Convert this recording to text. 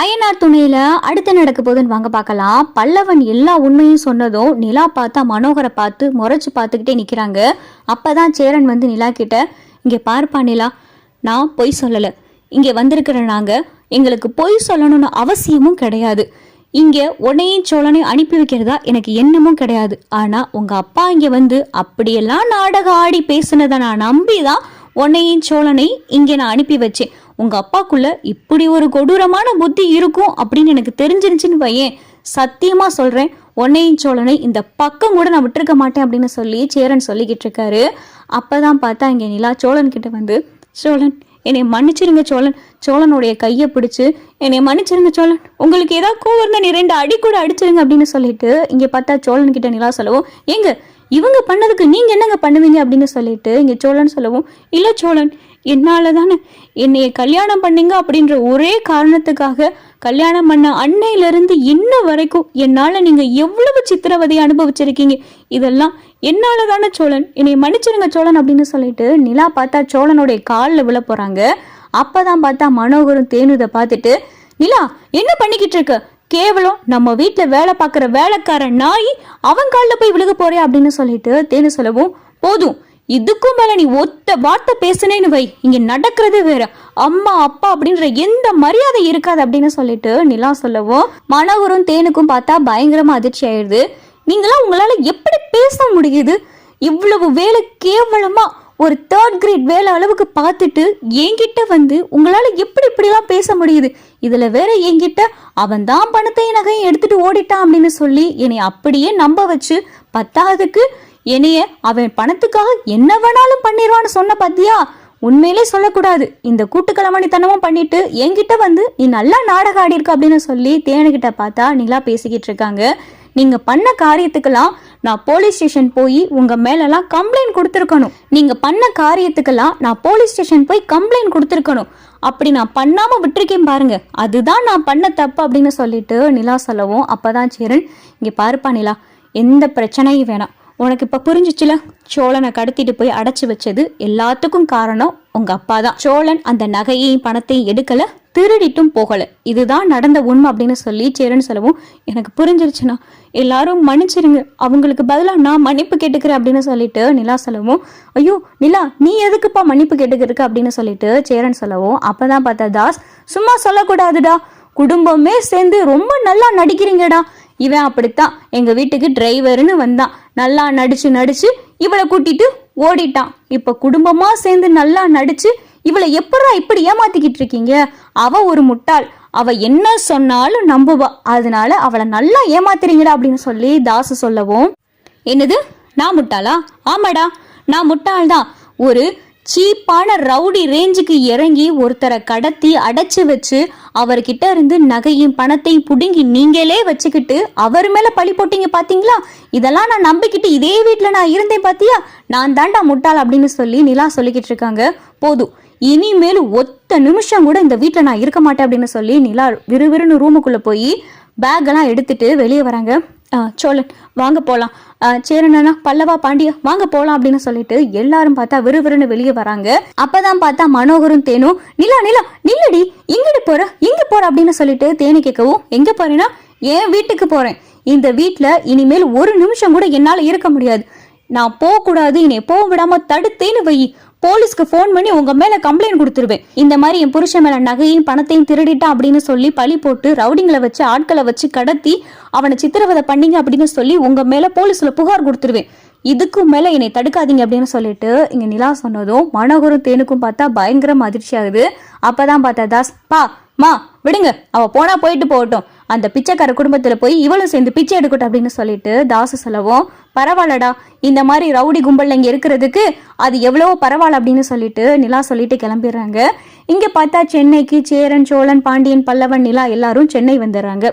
அய்யனார் துணையில அடுத்து நடக்க போகுதுன்னு வாங்க பார்க்கலாம். பல்லவன் எல்லா உண்மையும் சொன்னதும் நிலா பார்த்தா மனோகரை பார்த்து முறைச்சு பார்த்துக்கிட்டே நிற்கிறாங்க அப்பதான் சேரன் வந்து நிலா கிட்ட இங்கே பார்ப்பா நிலா நான் பொய் சொல்லலை. இங்கே வந்திருக்கிற நாங்கள் எங்களுக்கு பொய் சொல்லணும்னு அவசியமும் கிடையாது. இங்கே உன்னையும் சோழனையும் அனுப்பி வைக்கிறதா எனக்கு எண்ணமும் கிடையாது. ஆனால் உங்கள் அப்பா இங்கே வந்து அப்படியெல்லாம் நாடகம் ஆடி பேசுனதை நான் நம்பி தான் உன்னையும் சோழனை இங்கே நான் அனுப்பி வச்சேன். உங்க அப்பாக்குள்ள இப்படி ஒரு கொடூரமான புத்தி இருக்கும் அப்படின்னு எனக்கு தெரிஞ்சிருச்சுன்னு பையன் சத்தியமா சொல்றேன் உன்னையும் சோழனை இந்த பக்கம் கூட நான் விட்டுருக்க மாட்டேன் அப்படின்னு சொல்லி சேரன் சொல்லிக்கிட்டு இருக்காரு. அப்பதான் பார்த்தா இங்க நிலா சோழன் கிட்ட வந்து சோழன் என்னை மன்னிச்சிருங்க சோழன். சோழனுடைய கையை பிடிச்சு என்னை மன்னிச்சிருங்க சோழன். உங்களுக்கு ஏதாவது கோவம் நீ ரெண்டு அடி கூட அடிச்சிருங்க அப்படின்னு சொல்லிட்டு இங்க பார்த்தா சோழன் கிட்ட நிலா சொல்லவும் ஏங்க இவங்க பண்ணதுக்கு நீங்கள் என்னங்க பண்ணுவீங்க அப்படின்னு சொல்லிட்டு இங்கே சோழன் சொல்லவும் இல்லை சோழன் என்னால் தானே என்னைய கல்யாணம் பண்ணீங்க அப்படின்ற ஒரே காரணத்துக்காக கல்யாணம் பண்ண அன்னையிலிருந்து இன்ன வரைக்கும் என்னால் நீங்கள் எவ்வளவு சித்திரவதையை அனுபவிச்சிருக்கீங்க? இதெல்லாம் என்னால் தானே சோழன் என்னை மன்னிச்சிருங்க சோழன் அப்படின்னு சொல்லிட்டு நிலா பார்த்தா சோழனுடைய காலில் விழ அப்போ தான் பார்த்தா மனோகரும் தேனுதை பார்த்துட்டு நிலா என்ன பண்ணிக்கிட்டு இருக்க? கேவலம் நம்ம வீட்டில் வேலை பார்க்குற வேலைக்கார நாய் அவன் காலில் போய் விழுக போறே அப்படின்னு சொல்லிட்டு தேனு சொல்லவும் போதும் இதுக்கும் மேல நீ ஒத்த வார்த்தை பேசுனேன்னு வை. இங்க நடக்கிறது வேற. அம்மா அப்பா அப்படின்ற எந்த மரியாதை இருக்காது அப்படின்னு சொல்லிட்டு நிலா சொல்லவும் மனோகரும் தேனுக்கும் பார்த்தா பயங்கரமா அதிர்ச்சி ஆயிடுது. நீங்களாம் உங்களால எப்படி பேச முடியுது? இவ்வளவு வேலை கேவலமா ஒரு தேர்ட் கிரேட் வேலை அளவுக்கு பார்த்துட்டு என்கிட்ட வந்து உங்களால் எப்படி இப்படிலாம் பேச முடியுது? இதுல வேற என்கிட்ட அவன் தான் பணத்தை நகையும் எடுத்துட்டு ஓடிட்டான் அப்படின்னு சொல்லி என்னை அப்படியே நம்ப வச்சு பத்தாவதுக்கு என்னைய அவன் பணத்துக்காக என்ன வேணாலும் பண்ணிடுவான்னு சொன்ன பத்தியா? உண்மையிலே சொல்லக்கூடாது. இந்த கூட்டுக்கிழமணித்தனமும் பண்ணிட்டு என்கிட்ட வந்து நீ நல்லா நாடகம் ஆடி இருக்க அப்படின்னு சொல்லி தேனுகிட்ட பார்த்தா நிலா பேசிக்கிட்டு இருக்காங்க. நீங்க பண்ண காரியத்துக்கெல்லாம் நான் போலீஸ் ஸ்டேஷன் போய் உங்க மேலெல்லாம் கம்ப்ளைண்ட் கொடுத்துருக்கணும். நீங்க பண்ண காரியத்துக்கெல்லாம் நான் போலீஸ் ஸ்டேஷன் போய் கம்ப்ளைண்ட் கொடுத்துருக்கணும். அப்படி நான் பண்ணாம விட்டுருக்கேன் பாருங்க. அதுதான் நான் பண்ண தப்பு அப்படின்னு சொல்லிட்டு நிலா சொல்லவும் அப்பதான் சேரன் இங்க பாருப்பா நிலா எந்த பிரச்சனையும் வேணாம். உனக்கு இப்ப புரிஞ்சிச்சுல? சோழனை கடத்திட்டு போய் அடைச்சி வச்சது எல்லாத்துக்கும் காரணம் உங்க அப்பா தான் சோழன் அந்த நகையையும் பணத்தையும் எடுக்கல திருடிட்டும் போகலை. இதுதான் நடந்த உண்மை அப்படின்னு சொல்லி சேரன் சொல்லவும் எனக்கு புரிஞ்சிருச்சுண்ணா. எல்லாரும் மன்னிச்சிருங்க. அவங்களுக்கு பதிலாக நான் மன்னிப்பு கேட்டுக்கிறேன் அப்படின்னு சொல்லிட்டு நிலா சொல்லவும் ஐயோ நிலா நீ எதுக்குப்பா மன்னிப்பு கேட்டுக்கிறக்கு அப்படின்னு சொல்லிட்டு சேரன் சொல்லவும் அப்பதான் பார்த்தா தாஸ் சும்மா சொல்லக்கூடாதுடா. குடும்பமே சேர்ந்து ரொம்ப நல்லா நடிக்கிறீங்கடா. இவன் அப்படித்தான். எங்கள் வீட்டுக்கு டிரைவர்னு வந்தான். நல்லா நடிச்சு நடிச்சு இவளை கூட்டிட்டு ஓடிட்டான். இப்போ குடும்பமாக சேர்ந்து நல்லா நடிச்சு இவளை எப்படா இப்படி ஏமாத்திக்கிட்டு இருக்கீங்க? அவ ஒரு முட்டாள். அவ என்ன சொன்னாலும் நம்புவா. அதனால அவளை நல்லா ஏமாத்துறீங்கடா அப்படின்னு சொல்லி தாசு சொல்லவும் என்னது? நான் முட்டாளா? ஆமாடா நான் முட்டாள் தான் ஒரு சீப்பான ரவுடி ரேஞ்சுக்கு இறங்கி ஒருத்தரை கடத்தி அடைச்சி வச்சு அவர்கிட்ட இருந்து நகையும் பணத்தையும் பிடுங்கி நீங்களே வச்சுக்கிட்டு அவர் மேல பழி போட்டீங்க பாத்தீங்களா? இதெல்லாம் நான் நம்பிக்கிட்டு இதே வீட்டில் நான் இருந்தேன் பாத்தியா? நான் தாண்டா முட்டாள் அப்படின்னு சொல்லி நிலா சொல்லிக்கிட்டு இருக்காங்க. போதும். இனிமேல் ஒத்த நிமிஷம் கூட இந்த வீட்டில் நான் இருக்க மாட்டேன் அப்படின்னு சொல்லி நிலா விறுவிறுன்னு ரூமுக்குள்ளே போய் பேக்கெல்லாம் எடுத்துட்டு வெளியே வராங்க. ஆ, சோழன் வாங்க போகலாம் சேரண்ணா பல்லவா பாண்டியா வாங்க போகலாம் அப்படின்னு சொல்லிட்டு எல்லாரும் பார்த்தா விறுவிறுன்னு வெளியே வராங்க. அப்பதான் பார்த்தா மனோகரும் தேனும் நிலா நிலா நில்லடி இங்கிட்டு போற இங்க போற அப்படின்னு சொல்லிட்டு தேனி கேட்கவும் எங்க போறேன்னா? என் வீட்டுக்கு போறேன். இந்த வீட்டில் இனிமேல் ஒரு நிமிஷம் கூட என்னால இருக்க முடியாது. நான் போகக்கூடாது என்னை போக விடாம தடுத்தேன்னு வை போலீஸ்க்கு ஃபோன் பண்ணி உங்க மேல கம்ப்ளைண்ட் கொடுத்துருவேன். இந்த மாதிரி என் புருஷன் மேல நகையும் பணத்தையும் திருடிட்டான் அப்படின்னு சொல்லி பழி போட்டு ரவுடிங்களை வச்சு ஆட்களை வச்சு கடத்தி அவனை சித்திரவதை பண்ணீங்க அப்படின்னு சொல்லி உங்க மேல போலீஸ்ல புகார் கொடுத்துருவேன். இதுக்கும் மேல என்னை தடுக்காதீங்க அப்படின்னு சொல்லிட்டு இங்க நிலா சொன்னதும் மனோகரும் தேனுக்கும் பார்த்தா பயங்கரம் அதிர்ச்சி ஆகுது அப்பதான் பார்த்தா தாஸ் பா மா விடுங்க. அவ போனா போயிட்டு போகட்டும். அந்த பிச்சைக்கார குடும்பத்தில் போய் இவளும் சேர்ந்து பிச்சை எடுக்கட்டும் அப்படின்னு சொல்லிட்டு தாசு சொல்லவும் பரவாயில்லடா இந்த மாதிரி ரவுடி கும்பலில் இங்கே இருக்கிறதுக்கு அது எவ்வளவோ பரவாயில்ல அப்படின்னு சொல்லிட்டு நிலா சொல்லிட்டு கிளம்பிடுறாங்க. இங்கே பார்த்தா சென்னைக்கு சேரன் சோழன் பாண்டியன் பல்லவன் நிலா எல்லாரும் சென்னை வந்துடுறாங்க.